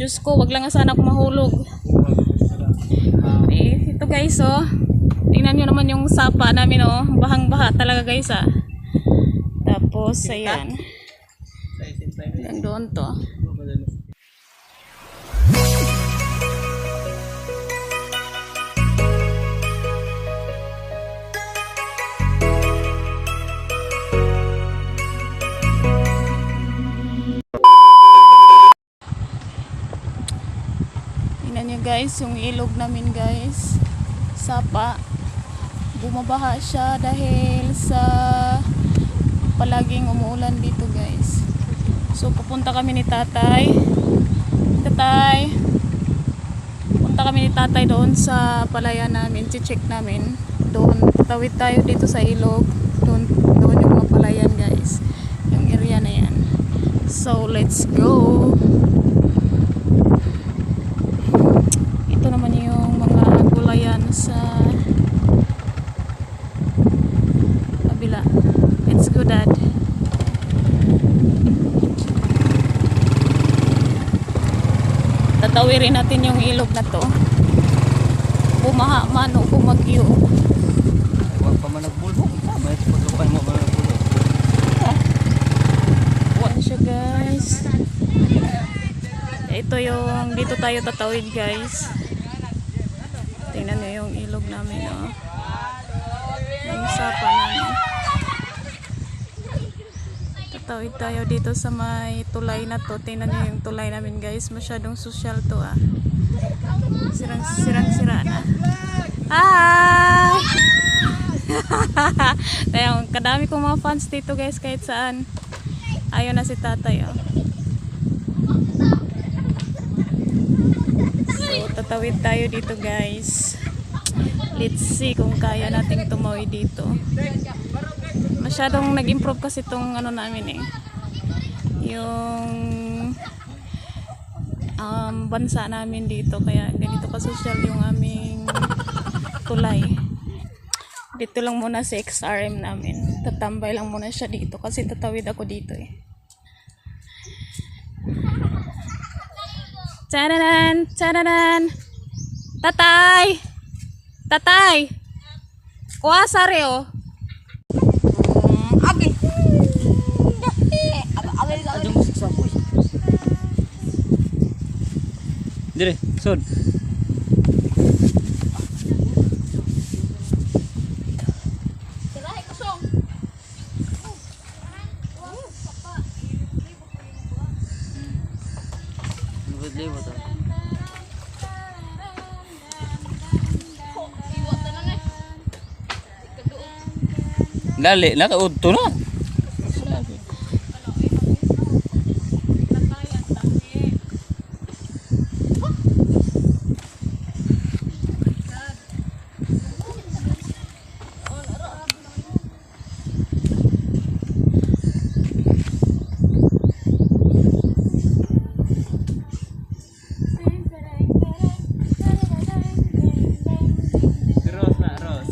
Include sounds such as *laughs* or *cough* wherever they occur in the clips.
Diyos ko, wag lang sana ako mahulog. Eh, ito guys, oh. Tingnan nyo naman yung sapa namin, oh. Bahang-baha talaga guys, ah. Tapos, ayan. Hanggang doon to. Tingnan nyo guys, yung ilog namin guys. Sapa. Bumabaha siya dahil sa palaging umuulan dito guys. So pupunta kami ni tatay. Tatay. Punta kami ni tatay doon sa palayan namin. Check namin. Doon. Tawid tayo dito sa ilog. Doon, doon yung mga palayan guys. Yung area na yan. So let's go. Ito naman yung mga gulayan sa kabila. Let's go, Dad. Tatawirin natin yung ilog na to. Bumaha man o bumagyo. Huwag pa man nagbulbog. May pagkapan mo ba nagbulbog? Buwan siya, guys. Ito yung, dito tayo tatawid, guys. Tingnan nyo yung ilog namin, oh. Yung sapa namin. Tatawid tayo dito sa may tulay na to. Tingnan nyo yung tulay namin, guys. Masyadong social to, ah. Sirang, sirang sira na. Hi! *laughs* Ayun, kadami kong mga fans dito, guys, kahit saan. Ayun na si tatay, oh. So, tatawid tayo dito, guys. Let's see kung kaya nating tumawid dito. Masyadong nag-improve kasi itong ano namin eh. Yung um, bansa namin dito. Kaya ganito ka-social yung aming tulay. Dito lang muna sa XRM namin. Tatambay lang muna siya dito kasi tatawid ako dito eh. Tararan! Tararan! Tatay! Tatay! Kuha sari oh. Agi. Agi ka. Adyo mo siksa po. Dire, sod. Tirahe kusong. Libot-libot. ah. Iwat na lang eh. Dali, nakaudto na.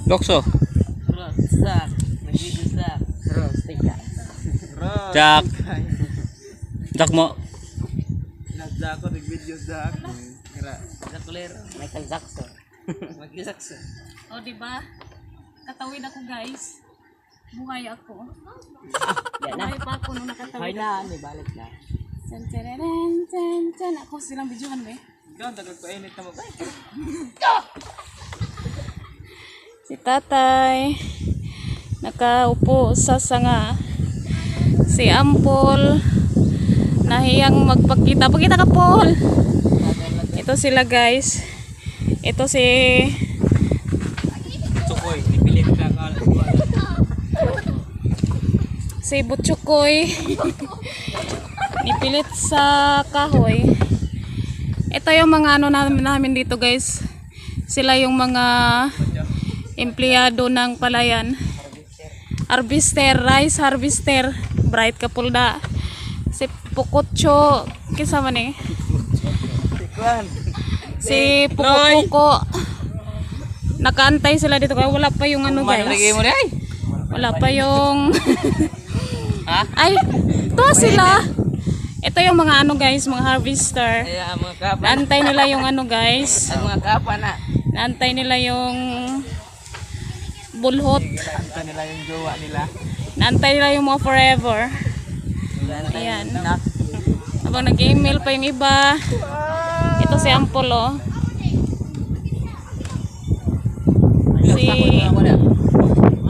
Na, Ros. Lokso. Ros, tika. Ros. Jack. Jack mo. Nagda ako, nag-video. Kira. Jakuler. Michael Jackson. Michael Jackson. O, di ba? Tatawid ako, guys. Buhay ako. Buhay pa ako nung nakatawid. na, may balik na. Chan, chararan, chan, chan. Ako silang videohan eh? Ikaw, tagal ko init na mo ba? *laughs* Si tatay nakaupo sa sanga. Si Ampol nahiyang magpakita. Pakita ka, Paul! Ito sila, guys. Ito si Tukoy, na ka. si Butchukoy. Nipilit sa kahoy. Ito yung mga ano namin, namin dito, guys. Sila yung mga empleyado ng palayan. Harvester, rice harvester. Bright Kapulda. Si Pukotcho. Kisa man eh. Si Puko-Puko. Nakaantay sila dito kaya wala pa yung ano guys. Wala pa yung ay, to sila. Ito yung mga ano guys, mga harvester. Naantay nila yung ano guys. Naantay nila yung bulhot. Ito nila yung jowa nila. Naantay nila yung mga forever. Ayan. Habang nag-email pa yung iba. Ito si Ampol oh. Si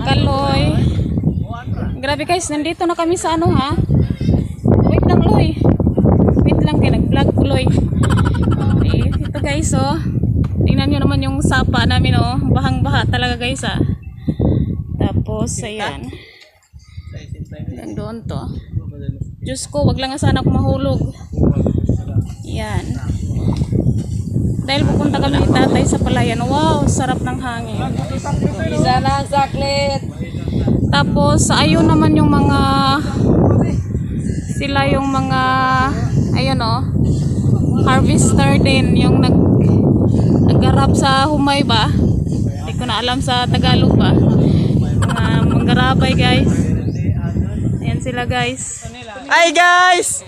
Kaloy. Grabe guys, nandito na kami sa ano ha. Wait lang Loy. Wait lang kayo, nag-vlog ko Loy. Okay, ito guys oh. Tingnan nyo naman yung sapa namin oh. Bahang-baha talaga guys ah. Tapos, ayan. Doon to. Diyos ko, wag lang sana ako mahulog. Yan. Dahil pupunta kami ni tatay sa palayan. Wow, sarap ng hangin. Isa na saklit. Tapos, ayun naman yung mga sila yung mga ayun oh harvester din yung nag naggarap sa humay ba hindi ko na alam sa Tagalog ba mga manggarabay guys ayan sila guys Ay guys!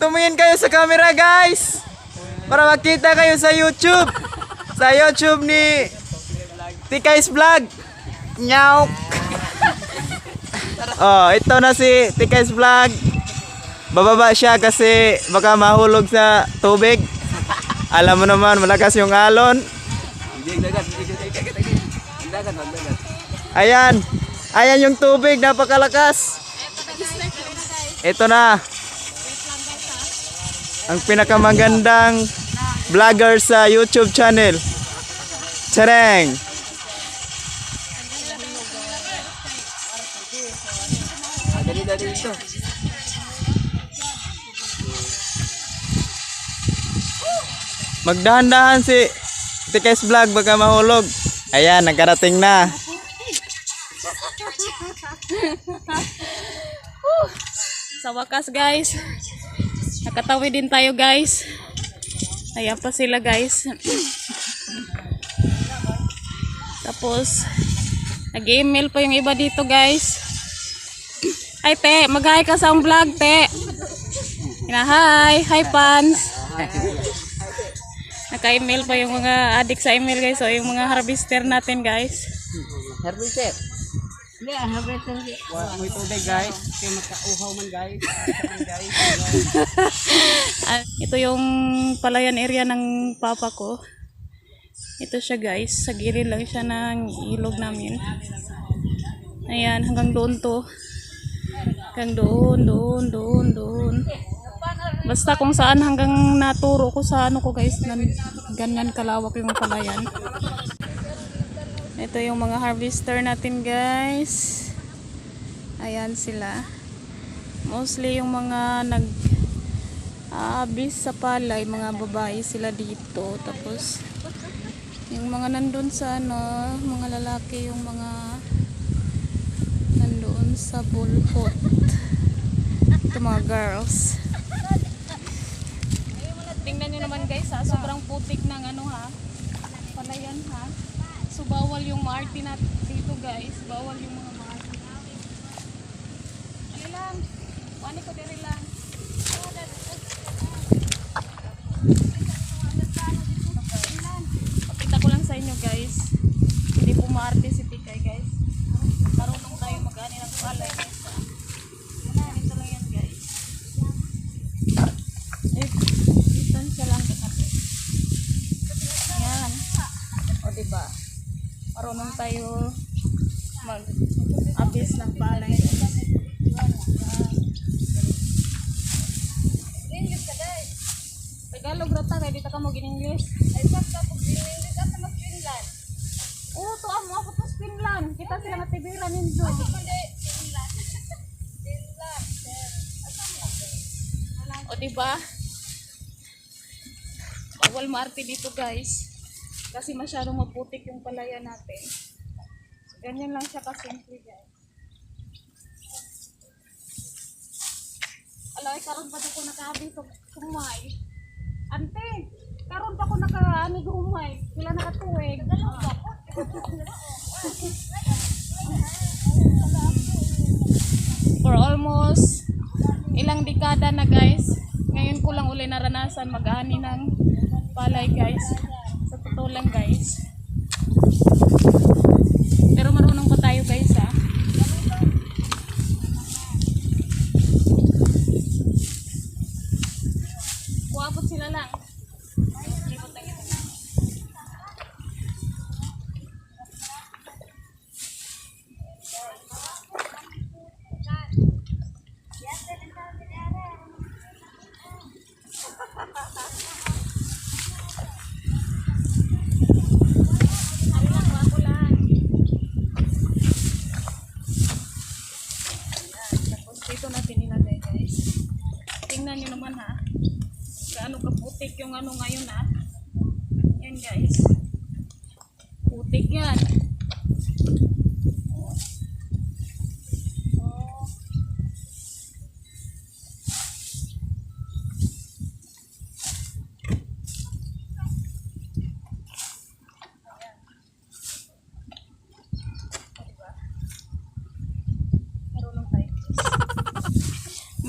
Tumingin kayo sa camera guys! Para makita kayo sa YouTube! Sa YouTube ni Tikais Vlog! Nyauk! *laughs* oh, ito na si Tikais Vlog. Bababa siya kasi baka mahulog sa tubig. Alam mo naman, malakas yung alon. Ayan. Ayan yung tubig, napakalakas. Ito na. Ang pinakamagandang vlogger sa YouTube channel. Tsareng. Ah, Dali dali dito. Magdahan-dahan si Tikes Vlog baka mahulog. Ayan, nagkarating na. Sa wakas guys. Nakatawi din tayo guys. Ayan pa sila guys. Tapos nag-email pa yung iba dito guys. Ay te mag-hi ka sa vlog te hi. Hi pans naka-email pa yung mga adik sa email guys. So yung mga harvester natin guys. Harvester. Hindi, harvester. Wala mo tubig guys. Kaya magkauhaw man guys. guys. *laughs* Ah, ito yung palayan area ng papa ko. Ito siya guys. Sa gilid lang siya ng ilog namin. Ayan, hanggang doon to. Hanggang doon, doon, doon, doon. Basta kung saan hanggang naturo ko sa ano ko guys, nan, ganyan kalawak yung palayan. Ito yung mga harvester natin guys. Ayan sila. Mostly yung mga nag aabis sa palay, mga babae sila dito. Tapos, yung mga nandun sa ano, mga lalaki, yung mga nandoon sa bulpot. Ito mga girls. Tingnan nyo naman guys ha, sobrang putik ng ano ha, palayan ha. So bawal yung maarte natin dito guys, bawal yung mga maarte. Ano lang, panik ko diri lang. Pakita ko lang sa inyo guys. Hindi po maarte si Tikay guys. Marunong tayo mag-ani ng palay guys. ah. Ganito lang yan guys. Eh, distansya lang kasi. Yan. O diba? Marunong tayo mag-abis ng palay guys. Kay dito ka mo gin-English. Ay sakta po gin-English at mas Finland. Oo, to amo ako to Finland. Kita sila nga tibiran ninyo. *laughs* Ako hindi Finland. Finland. O diba? Bawal maarte dito guys. Kasi masyadong maputik yung palaya natin. Ganyan lang siya kasimple guys. Alay, karon pa ko nakahabi sa kumay. Ante, karon pa ko nakaani humay. Sila nakatuwig. For almost ilang dekada na guys. Ngayon ko lang uli naranasan mag-ani ng palay guys. Sa totoo lang guys. Pero marunong dito natin nilagay guys. Tingnan nyo naman ha. Gaano kaputik yung ano ngayon ha. Yan guys. Putik yan.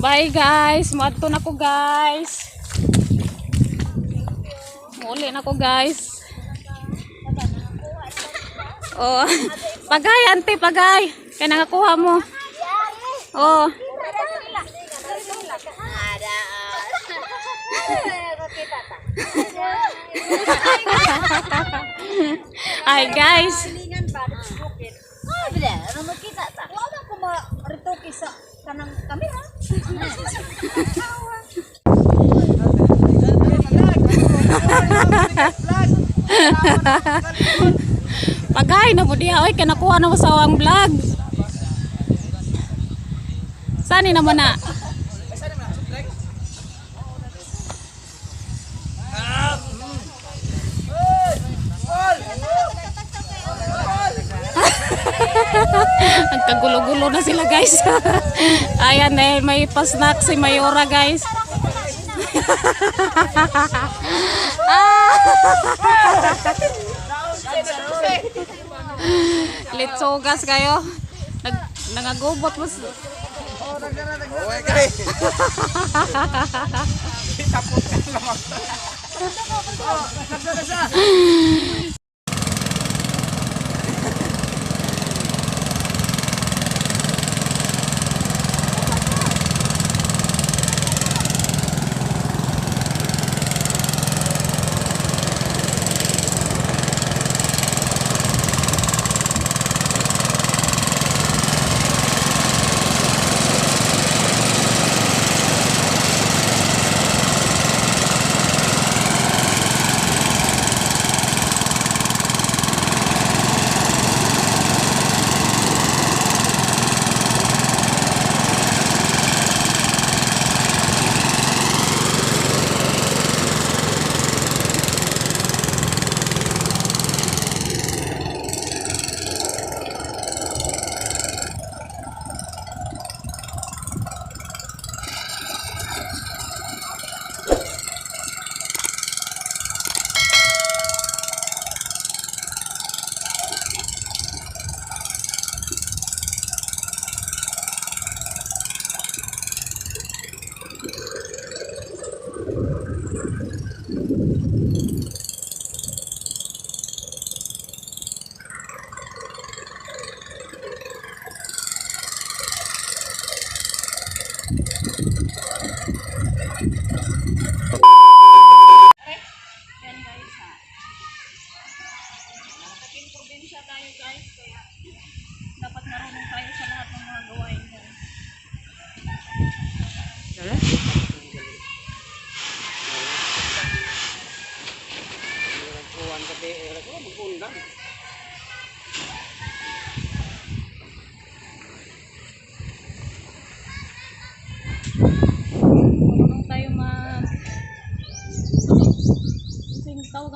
Bye guys. Madto na ko guys. Muli na ko guys. Oh, pagay ante pagay. Kaya nangakuha mo. Oh. Ay guys. Ano makita ta? Wala ko ma-retoke sa kanang kamera. *laughs* Pagay na mo diha oy kay nakuha na mo sa awang vlog. Sani naman na. Ang kagulo-gulo na sila guys. *laughs* Ayan eh, may pasnak si Mayora guys. *laughs* Litsogas kayo. Nag nangagubot mo. s- *laughs* Yan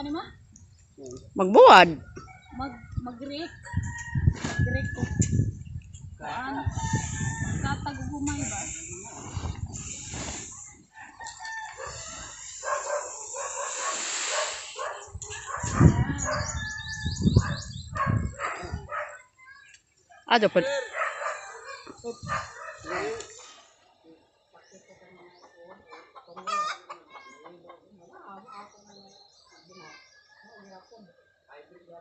ni ma? Magbuwad. Mag... Mag-rake. Mag-rake ko. Kuan? Magkatagugumay ba? Ah, dapat. Hybrid *laughs* na